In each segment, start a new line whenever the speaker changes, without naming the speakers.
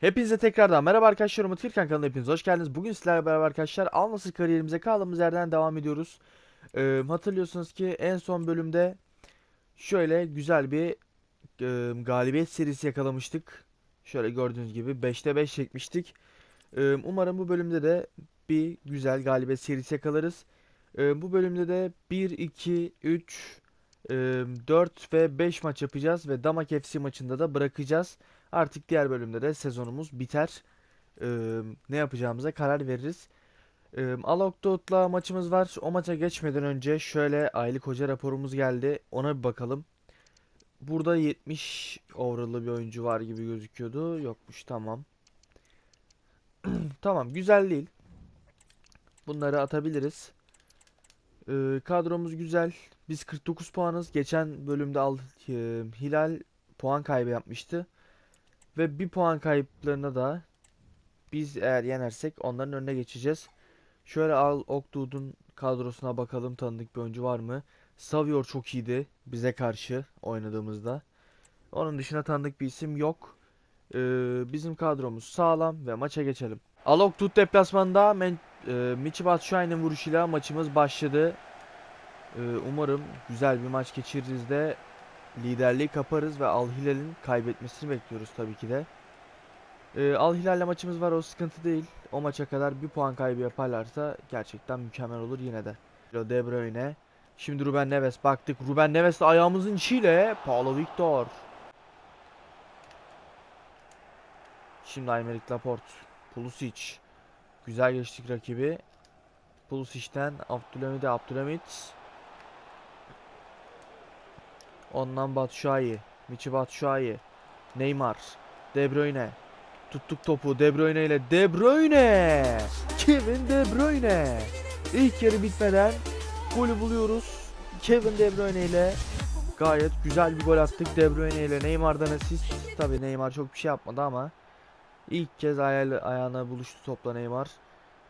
Hepinize tekrardan merhaba arkadaşlar Umut Kırkan kanalına hepiniz hoş geldiniz. Bugün sizlerle beraber arkadaşlar Al Nassr kariyerimize kaldığımız yerden devam ediyoruz. Ee, hatırlıyorsunuz ki en son bölümde şöyle güzel bir e, galibiyet serisi yakalamıştık. Şöyle gördüğünüz gibi 5'te 5 çekmiştik. Ee, umarım bu bölümde de bir güzel galibiyet serisi yakalarız. Ee, bu bölümde de 1, 2, 3, 4 ve 5 maç yapacağız ve Damak FC maçında da bırakacağız. Artık diğer bölümde de sezonumuz biter. Ee, ne yapacağımıza karar veririz. Ee, Alokdot'la maçımız var. O maça geçmeden önce şöyle aylık hoca raporumuz geldi. Ona bir bakalım. Burada 70 overall'lı bir oyuncu var gibi gözüküyordu. Yokmuş tamam. Tamam güzel değil. Bunları atabiliriz. Ee, kadromuz güzel. Biz 49 puanız. Geçen bölümde al, e, Hilal puan kaybı yapmıştı. Ve bir puan kayıplarına da biz eğer yenersek onların önüne geçeceğiz. Şöyle Al Okdud'un kadrosuna bakalım tanıdık bir oyuncu var mı? Savior çok iyiydi bize karşı oynadığımızda. Onun dışında tanıdık bir isim yok. Ee, bizim kadromuz sağlam ve maça geçelim. Al Okdud deplasmanda Men e, Michi Batshuayi'nin vuruşuyla maçımız başladı. Ee, umarım güzel bir maç geçiririz de liderliği kaparız ve Al Hilal'in kaybetmesini bekliyoruz tabii ki de. Ee, Al Hilal'le maçımız var o sıkıntı değil. O maça kadar bir puan kaybı yaparlarsa gerçekten mükemmel olur yine de. De Bruyne. Şimdi Ruben Neves baktık. Ruben Neves ayağımızın içiyle Paulo Victor. Şimdi Aymeric Laporte. Pulisic. Güzel geçtik rakibi. Pulisic'ten Abdülhamid'e Abdülhamid. Ondan Batshuayi. Michi Batshuayi. Neymar. De Bruyne. Tuttuk topu De Bruyne ile De Bruyne. Kevin De Bruyne. İlk yarı bitmeden golü buluyoruz. Kevin De Bruyne ile gayet güzel bir gol attık. De Bruyne ile Neymar'dan asist. Tabi Neymar çok bir şey yapmadı ama ilk kez ayağıyla, ayağına buluştu topla Neymar.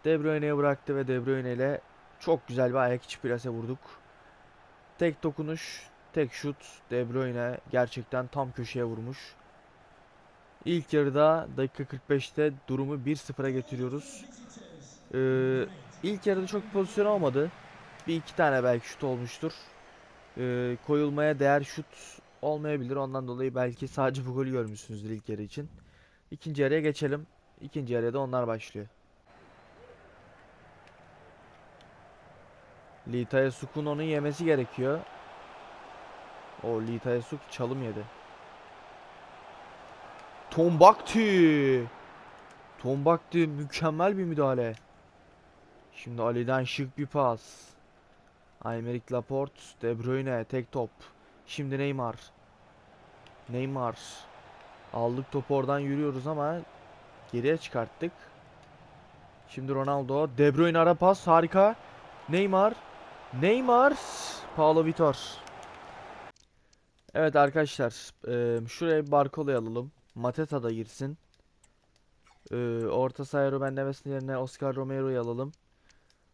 De Bruyne'ye bıraktı ve De Bruyne ile çok güzel bir ayak içi plase vurduk. Tek dokunuş, tek şut De Bruyne gerçekten tam köşeye vurmuş. İlk yarıda dakika 45'te durumu 1-0'a getiriyoruz. Ee, ilk yarıda çok pozisyon olmadı. Bir iki tane belki şut olmuştur. Ee, koyulmaya değer şut olmayabilir. Ondan dolayı belki sadece bu golü görmüşsünüzdür ilk yarı için. İkinci yarıya geçelim. İkinci yarıya da onlar başlıyor. Litaya Sukun onun yemesi gerekiyor. O Litaya Suk çalım yedi. Tombakti. Tombakti mükemmel bir müdahale. Şimdi Ali'den şık bir pas. Aymeric Laporte, De Bruyne tek top. Şimdi Neymar. Neymar. Aldık topu oradan yürüyoruz ama geriye çıkarttık. Şimdi Ronaldo. De Bruyne ara pas harika. Neymar. Neymar. Paulo Vitor. Evet arkadaşlar. eee, şuraya bir Barkola'yı alalım. Mateta da girsin. Eee, orta sahaya Ruben Neves'in yerine Oscar Romero'yu alalım.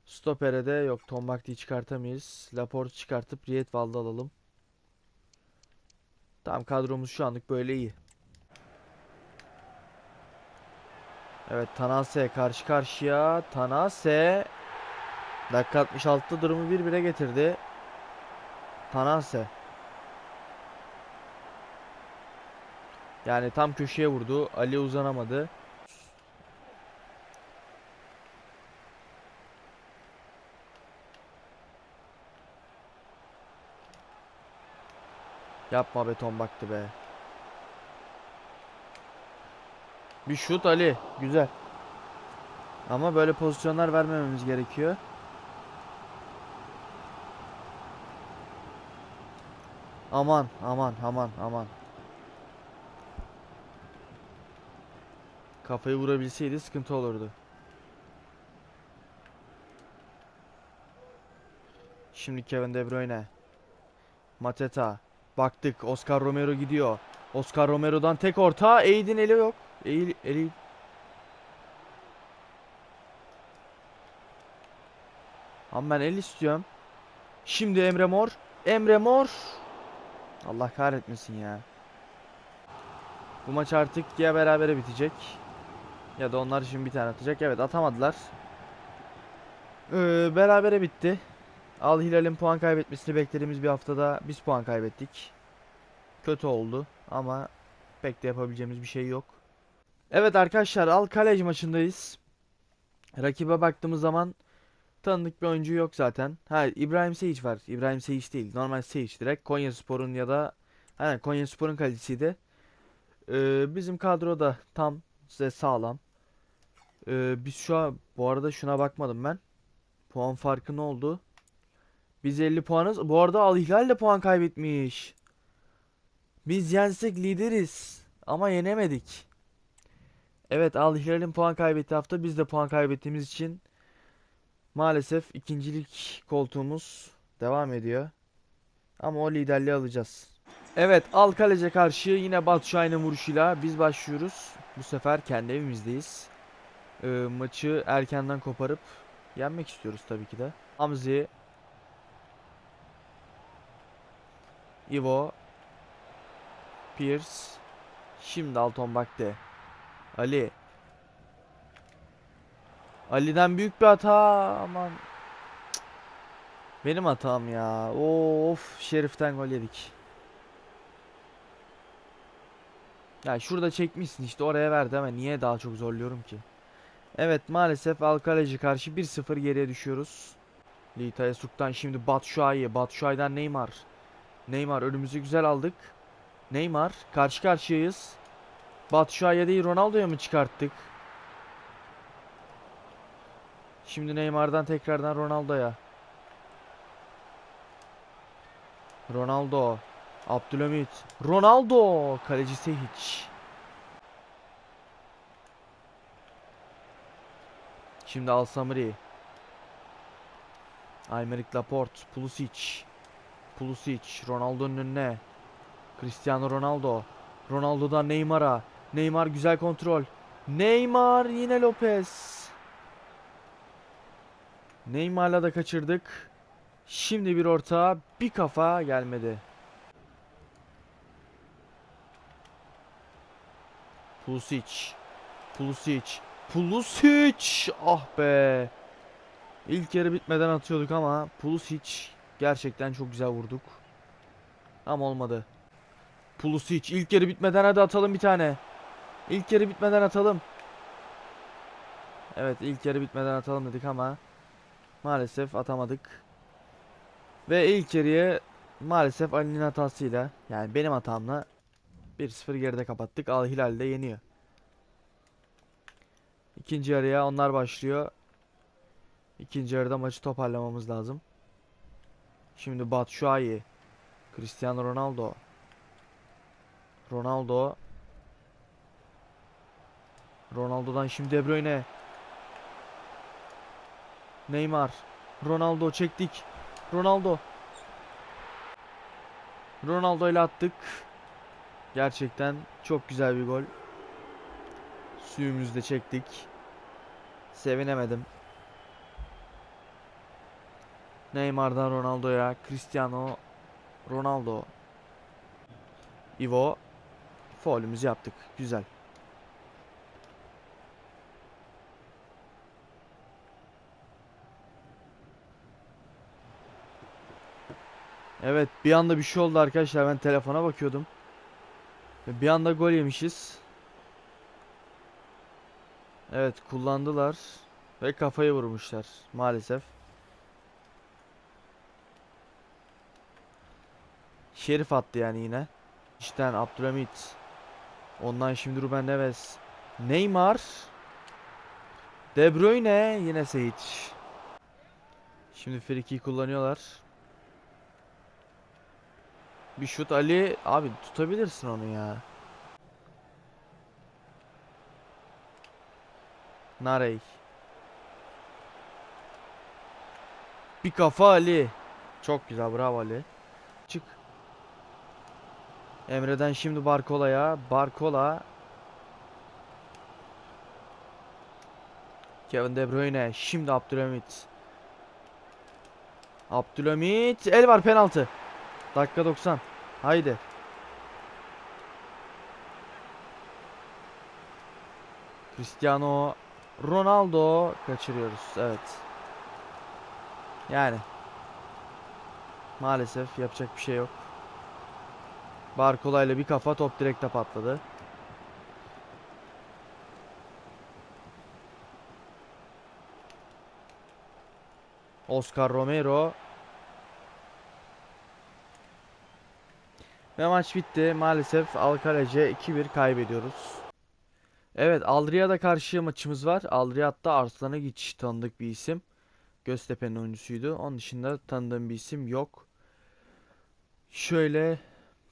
Stoper'e de yok Tombakti'yi çıkartamayız. Laporte çıkartıp Rietwald'ı alalım. Tamam kadromuz şu anlık böyle iyi. Evet Tanase karşı karşıya. Tanase dakika 66'da durumu 1-1'e getirdi. Tanase. Yani tam köşeye vurdu. Ali uzanamadı. Yapma beton baktı be. Bir şut Ali. Güzel. Ama böyle pozisyonlar vermememiz gerekiyor. Aman aman aman aman. Kafayı vurabilseydi sıkıntı olurdu. Şimdi Kevin De Bruyne. Mateta. Baktık Oscar Romero gidiyor. Oscar Romero'dan tek orta. Aid'in eli yok. Eli, eli. Ama ben el istiyorum. Şimdi Emre Mor. Emre Mor. Allah kahretmesin ya. Bu maç artık ya berabere bitecek Ya da onlar şimdi bir tane atacak. Evet atamadılar. Ee, berabere bitti. Al Hilal'in puan kaybetmesini beklediğimiz bir haftada biz puan kaybettik. Kötü oldu ama pek de yapabileceğimiz bir şey yok. Evet arkadaşlar Al Kalej maçındayız. Rakibe baktığımız zaman tanıdık bir oyuncu yok zaten. Ha İbrahim Seyic var. İbrahim Seyic değil. Normal Seyic direkt. Konyaspor'un ya da Aynen Konyaspor'un kalecisiydi. Ee, bizim kadroda tam size sağlam. Ee, biz şu an bu arada şuna bakmadım ben. Puan farkı ne oldu? Biz 50 puanız. Bu arada Al Hilal de puan kaybetmiş. Biz yensek lideriz. Ama yenemedik. Evet Al Hilal'in puan kaybettiği hafta biz de puan kaybettiğimiz için maalesef ikincilik koltuğumuz devam ediyor. Ama o liderliği alacağız. Evet Al Kalece karşı yine Batu Şahin'in vuruşuyla biz başlıyoruz. Bu sefer kendi evimizdeyiz. Ee, maçı erkenden koparıp yenmek istiyoruz tabii ki de. Hamzi Ivo Pierce Şimdi Alton baktı. Ali Ali'den büyük bir hata aman. Benim hatam ya of Şerif'ten gol yedik Ya şurada çekmişsin işte oraya verdi ama niye daha çok zorluyorum ki? Evet maalesef Alkaleci karşı 1-0 geriye düşüyoruz. Lita Esuk'tan şimdi Batshuayi Batshuayi'den Neymar. Neymar önümüzü güzel aldık. Neymar karşı karşıyayız. Batshuayi'ye değil Ronaldo'ya mı çıkarttık? Şimdi Neymar'dan tekrardan Ronaldo'ya. Ronaldo Abdülhamit. Ronaldo kalecisi hiç. Şimdi Al Samri. Aymeric Laporte Pulisic. Pulisic Ronaldo'nun önüne. Cristiano Ronaldo. Ronaldo'dan Neymar'a. Neymar güzel kontrol. Neymar yine Lopez. Neymar'la da kaçırdık. Şimdi bir orta bir kafa gelmedi Pulisic Pulisic Pulisic ah be İlk yarı bitmeden atıyorduk ama Pulisic gerçekten çok güzel vurduk. Ama olmadı. Pulisic ilk yarı bitmeden hadi atalım bir tane. İlk yarı bitmeden atalım. Evet ilk yarı bitmeden atalım dedik ama maalesef atamadık. Ve ilk yarıyı maalesef Ali'nin hatasıyla yani benim hatamla 1-0 geride kapattık. Al Hilal de yeniyor. İkinci yarıya onlar başlıyor. İkinci yarıda maçı toparlamamız lazım. Şimdi Batshuayi. Cristiano Ronaldo. Ronaldo. Ronaldo'dan şimdi De Bruyne. Neymar. Ronaldo çektik. Ronaldo. Ronaldo ile attık. Gerçekten çok güzel bir gol. Suyumuzu da çektik. Sevinemedim. Neymar'dan Ronaldo'ya, Cristiano Ronaldo. Ivo. Faulümüzü yaptık. Güzel. Evet bir anda bir şey oldu arkadaşlar. Ben telefona bakıyordum. Bir anda gol yemişiz. Evet kullandılar. Ve kafayı vurmuşlar maalesef. Şerif attı yani yine. İşten Abdülhamit. Ondan şimdi Ruben Neves. Neymar. De Bruyne yine Seyit. Şimdi friki kullanıyorlar. Bir şut Ali abi tutabilirsin onu ya. Narey. Bir kafa Ali. Çok güzel bravo Ali. Çık. Emre'den şimdi Barkola'ya. Barkola. Kevin De Bruyne. Şimdi Abdülhamit. Abdülhamit. El var penaltı. Dakika 90. Haydi. Cristiano Ronaldo kaçırıyoruz. Evet. Yani maalesef yapacak bir şey yok. Barcola ile bir kafa top direkte patladı. Oscar Romero Ve maç bitti. Maalesef Alkalece 2-1 kaybediyoruz. Evet Aldria'da karşı maçımız var. Aldria hatta Arslanagiç tanıdık bir isim. Göztepe'nin oyuncusuydu. Onun dışında tanıdığım bir isim yok. Şöyle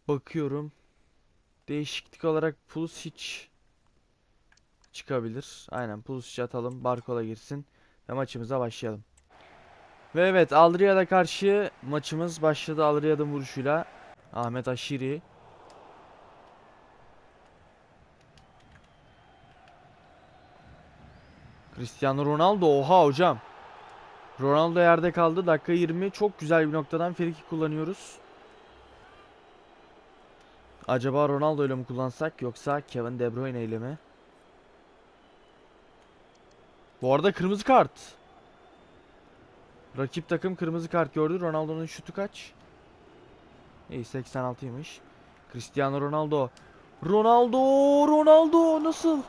bakıyorum. Değişiklik olarak Pulisic çıkabilir. Aynen Pulisic'i atalım. Barkola girsin. Ve maçımıza başlayalım. Ve evet Aldria'da karşı maçımız başladı. Aldria'nın vuruşuyla. Ahmet Aşiri. Cristiano Ronaldo. Oha hocam. Ronaldo yerde kaldı. Dakika 20. Çok güzel bir noktadan friki kullanıyoruz. Acaba Ronaldo ile mi kullansak yoksa Kevin De Bruyne ile mi? Bu arada kırmızı kart. Rakip takım kırmızı kart gördü. Ronaldo'nun şutu kaç? İyi 86'ymış. Cristiano Ronaldo. Ronaldo, Ronaldo nasıl?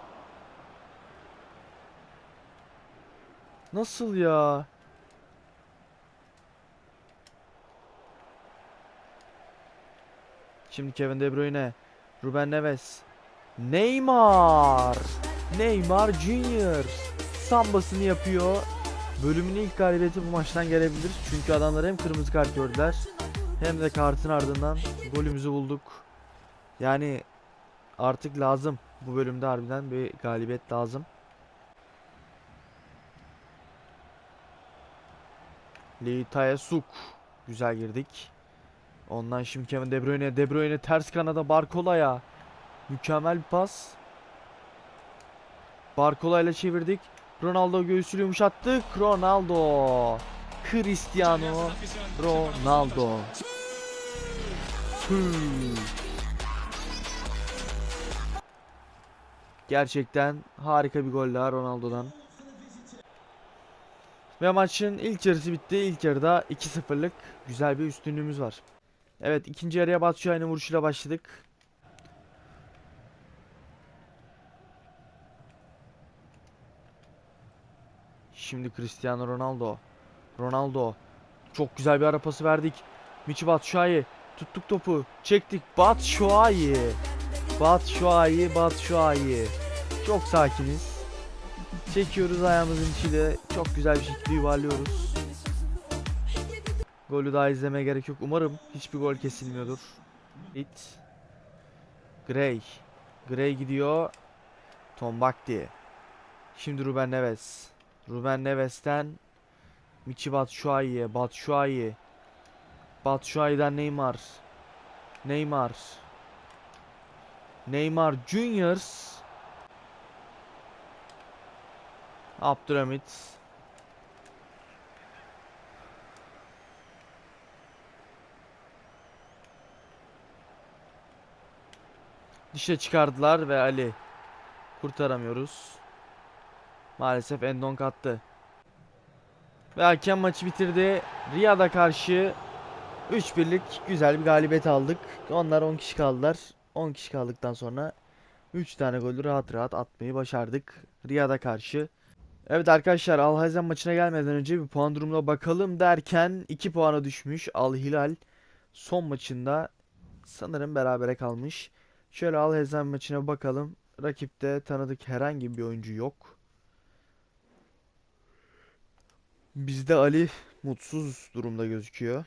Nasıl ya? Şimdi Kevin De Bruyne, Ruben Neves, Neymar, Neymar Junior sambasını yapıyor. Bölümün ilk galibiyeti bu maçtan gelebilir. Çünkü adamlar hem kırmızı kart gördüler hem de kartın ardından golümüzü bulduk. Yani artık lazım. Bu bölümde harbiden bir galibiyet lazım. Lee Tae-suk. Güzel girdik. Ondan şimdi Kevin De Bruyne. De Bruyne ters kanada Barkola'ya. Mükemmel bir pas. Barkola ile çevirdik. Ronaldo göğsünü yumuşattık. Ronaldo. Cristiano Ronaldo. Gerçekten harika bir gol daha Ronaldo'dan. Ve maçın ilk yarısı bitti. İlk yarıda 2-0'lık güzel bir üstünlüğümüz var. Evet ikinci yarıya Batshuayi'nin vuruşuyla başladık. Şimdi Cristiano Ronaldo. Ronaldo. Çok güzel bir ara pası verdik. Michi Batshuayi. Tuttuk topu. Çektik. Batshuayi. Batshuayi. Batshuayi. Çok sakiniz. Çekiyoruz ayağımızın içiyle. Çok güzel bir şekilde yuvarlıyoruz. Golü daha izlemeye gerek yok. Umarım hiçbir gol kesilmiyordur. It. Gray. Gray gidiyor. Tom Bakti. Şimdi Ruben Neves. Ruben Neves'ten Michi Batshuayi'ye. Batshuayi. Batshuayi'den Neymar. Neymar. Neymar Juniors. Abdülhamit. Dişe çıkardılar ve Ali kurtaramıyoruz. Maalesef Endon kattı. Ve hakem maçı bitirdi. Riyad'a karşı 3-1'lik güzel bir galibiyet aldık. Onlar 10 kişi kaldılar. 10 kişi kaldıktan sonra 3 tane golü rahat rahat atmayı başardık. Riyad'a karşı. Evet arkadaşlar Al Hazen maçına gelmeden önce bir puan durumuna bakalım derken 2 puana düşmüş Al Hilal son maçında sanırım berabere kalmış. Şöyle Al Hazen maçına bakalım. Rakipte tanıdık herhangi bir oyuncu yok. Bizde Ali mutsuz durumda gözüküyor.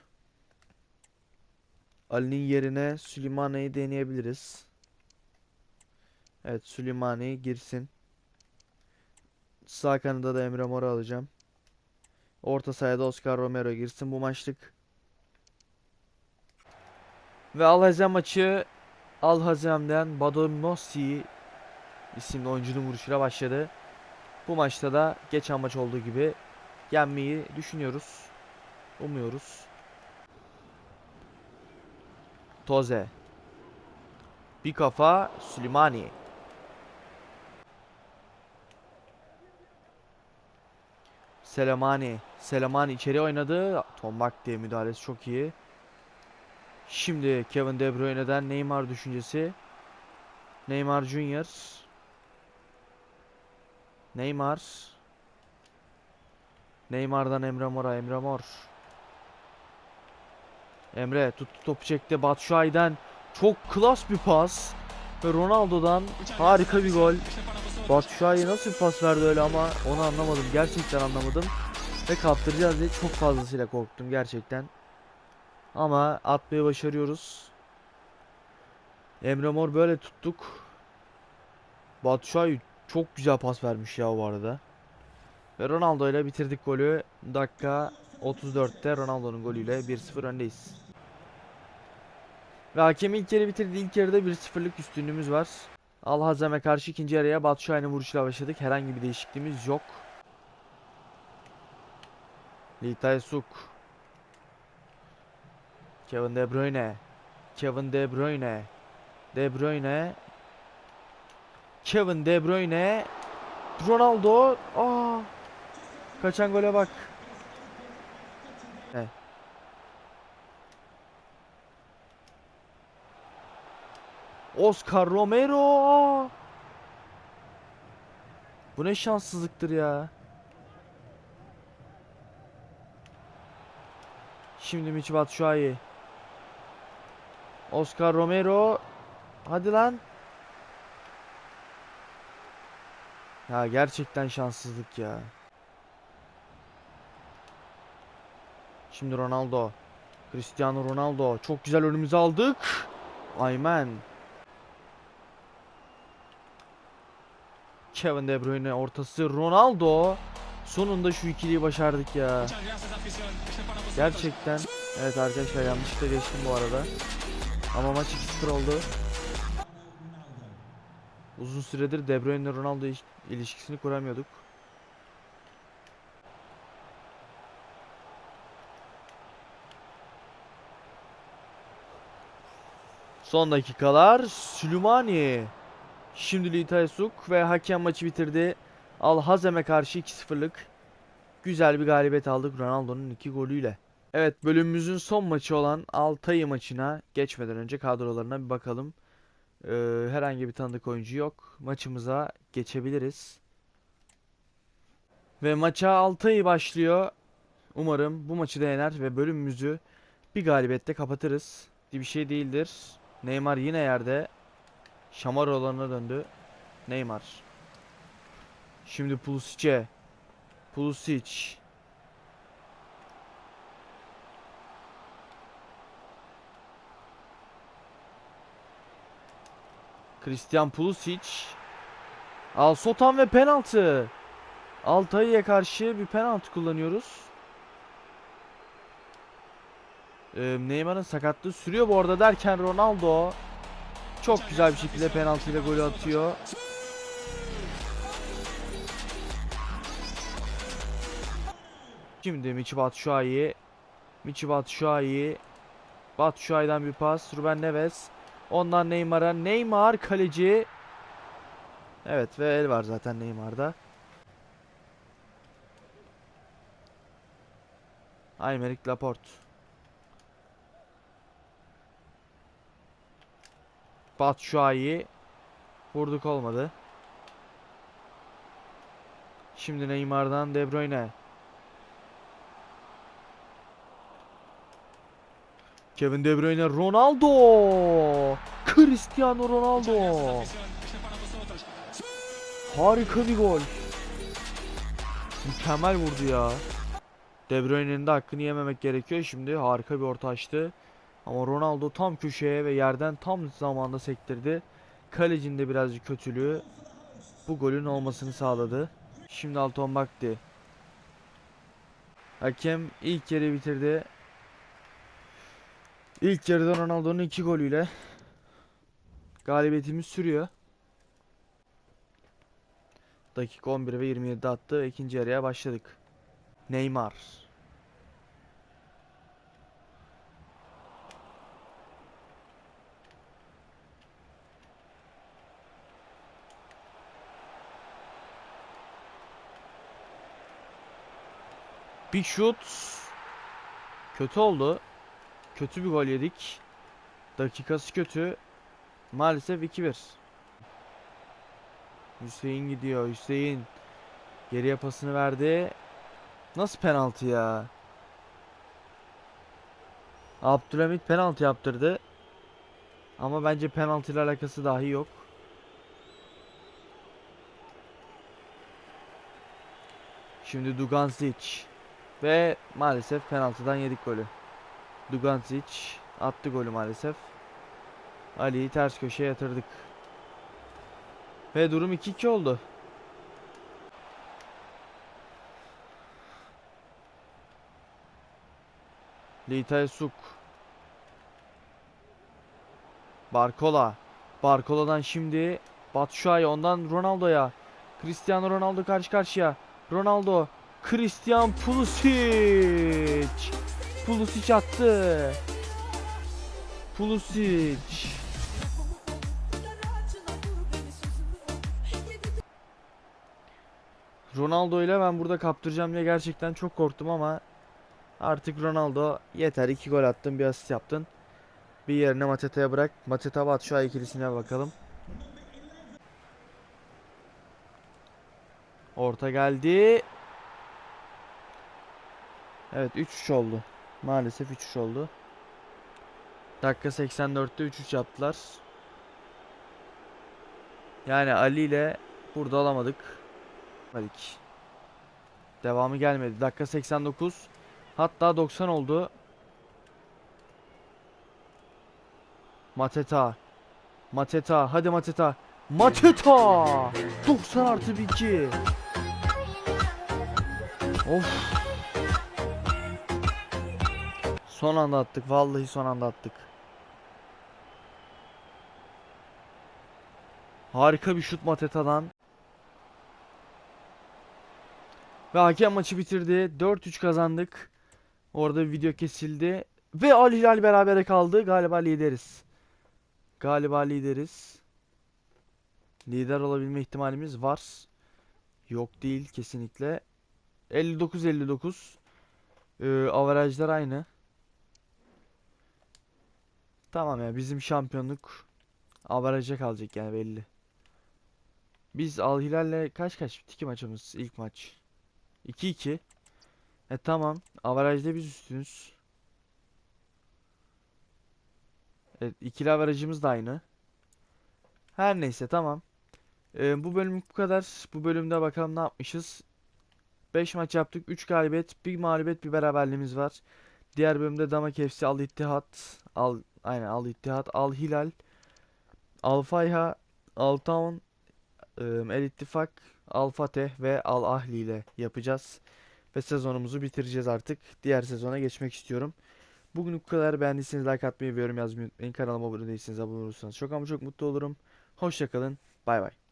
Ali'nin yerine Süleymane'yi deneyebiliriz. Evet Süleymane girsin. Sağ kanada da Emre Mor'u alacağım. Orta sahada Oscar Romero girsin bu maçlık. Ve Al Hazem maçı Al Hazem'den Badonossi isimli oyuncunun vuruşuyla başladı. Bu maçta da geçen maç olduğu gibi yenmeyi düşünüyoruz. Umuyoruz. Toze. Bir kafa Süleymani. Selemani. Selemani içeri oynadı. Tombak diye müdahalesi çok iyi. Şimdi Kevin De Bruyne'den Neymar düşüncesi. Neymar Junior. Neymar. Neymar'dan Emre Mor'a. Emre Mor. Emre tuttu topu çekti. Batshuayi'den çok klas bir pas. Ve Ronaldo'dan harika bir gol. Batshuayi nasıl bir pas verdi öyle ama onu anlamadım. Gerçekten anlamadım. Ve kaptıracağız diye çok fazlasıyla korktum gerçekten. Ama atmayı başarıyoruz. Emre Mor böyle tuttuk. Batshuayi çok güzel pas vermiş ya bu arada. Ve Ronaldo ile bitirdik golü. Dakika 34'te Ronaldo'nun golüyle 1-0 öndeyiz. Ve hakem ilk yarı bitirdi. İlk yarıda 1-0'lık üstünlüğümüz var. Al Hazem'e karşı ikinci yarıya Batshuayi'nin vuruşuyla başladık. Herhangi bir değişikliğimiz yok. Lee Tae-suk. Kevin De Bruyne. Kevin De Bruyne. De Bruyne. Kevin De Bruyne. Ronaldo. Aa! Kaçan gole bak. Evet. Oscar Romero. Bu ne şanssızlıktır ya. Şimdi Michy Batshuayi. Oscar Romero. Hadi lan. Ya gerçekten şanssızlık ya. Şimdi Ronaldo. Cristiano Ronaldo. Çok güzel önümüze aldık. Aymen. Kevin De Bruyne ortası. Ronaldo. Sonunda şu ikiliyi başardık ya. Gerçekten. Evet arkadaşlar yanlışlıkla geçtim bu arada. Ama maç 2-0 oldu. Uzun süredir De Bruyne Ronaldo iş- ilişkisini kuramıyorduk. Son dakikalar Süleymani. Şimdi Lee Tae-suk ve hakem maçı bitirdi. Al Hazem'e karşı 2-0'lık güzel bir galibiyet aldık Ronaldo'nun iki golüyle. Evet bölümümüzün son maçı olan Altay maçına geçmeden önce kadrolarına bir bakalım. Ee, herhangi bir tanıdık oyuncu yok. Maçımıza geçebiliriz. Ve maça Altay başlıyor. Umarım bu maçı da yener ve bölümümüzü bir galibiyette kapatırız. Bir şey değildir. Neymar yine yerde. Şamaroğlan'a döndü. Neymar. Şimdi Pulisic'e. Pulisic. Christian Pulisic. Al Sotan ve penaltı. Altay'a karşı bir penaltı kullanıyoruz. Neymar'ın sakatlığı sürüyor bu arada derken Ronaldo çok güzel bir şekilde penaltıyla golü atıyor. Şimdi Michy Batshuayi. Michy Batshuayi. Batshuayi'den bir pas. Ruben Neves. Ondan Neymar'a. Neymar kaleci. Evet ve el var zaten Neymar'da. Aymeric Laporte. Batshuayi. Vurduk olmadı. Şimdi Neymar'dan De Bruyne. Kevin De Bruyne, Ronaldo. Cristiano Ronaldo. Harika bir gol. Mükemmel vurdu ya. De Bruyne'nin de hakkını yememek gerekiyor. Şimdi harika bir orta açtı. Ama Ronaldo tam köşeye ve yerden tam zamanda sektirdi. Kalecinin de birazcık kötülüğü bu golün olmasını sağladı. Şimdi Alton Bakti. Hakem ilk yarı bitirdi. İlk yarıda Ronaldo'nun iki golüyle galibiyetimiz sürüyor. Dakika 11 ve 27'de attı ve ikinci yarıya başladık. Neymar. Bir şut. Kötü oldu. Kötü bir gol yedik. Dakikası kötü. Maalesef 2-1. Hüseyin gidiyor. Hüseyin geriye pasını verdi. Nasıl penaltı ya? Abdülhamit penaltı yaptırdı. Ama bence penaltı ile alakası dahi yok. Şimdi Dugancic ve maalesef penaltıdan yedik golü. Dugancic attı golü maalesef. Ali'yi ters köşeye yatırdık. Ve durum 2-2 oldu. Litay Suk. Barcola. Barcola'dan şimdi Batshuayi ondan Ronaldo'ya. Cristiano Ronaldo karşı karşıya. Ronaldo. Christian Pulisic. Pulisic attı. Pulisic. Ronaldo ile ben burada kaptıracağım diye gerçekten çok korktum ama artık Ronaldo yeter iki gol attın bir asist yaptın. Bir yerine Mateta'ya bırak. Mateta Batshuayi ikilisine bakalım. Orta geldi. Evet 3-3 oldu. Maalesef 3-3 oldu. Dakika 84'te 3-3 yaptılar. Yani Ali ile burada alamadık. Malik. Devamı gelmedi. Dakika 89. Hatta 90 oldu. Mateta. Mateta. Hadi Mateta. Mateta. 90 artı 2. Of. Son anda attık. Vallahi son anda attık. Harika bir şut Mateta'dan. Ve hakem maçı bitirdi. 4-3 kazandık. Orada bir video kesildi. Ve Al Hilal berabere kaldı. Galiba lideriz. Galiba lideriz. Lider olabilme ihtimalimiz var. Yok değil kesinlikle. 59-59. Ee, averajlar aynı. Tamam ya bizim şampiyonluk averaja kalacak yani belli. Biz Al Hilal'le kaç kaç bitti maçımız ilk maç? 2-2. E tamam. Averajda biz üstünüz. Evet, ikili averajımız da aynı. Her neyse tamam. Ee, bu bölümlük bu kadar. Bu bölümde bakalım ne yapmışız. 5 maç yaptık. 3 galibiyet, 1 mağlubiyet, bir beraberliğimiz var. Diğer bölümde Damak FC, Al İttihat, Al aynen Al İttihat, Al Hilal, Al Fayha, Al Town, ıı, El İttifak, Al Fateh ve Al Ahli ile yapacağız. Ve sezonumuzu bitireceğiz artık. Diğer sezona geçmek istiyorum. Bugün bu kadar. Beğendiyseniz like atmayı yorum yazmayı unutmayın. Kanalıma abone değilseniz abone olursanız çok ama çok mutlu olurum. Hoşçakalın. Bay bay.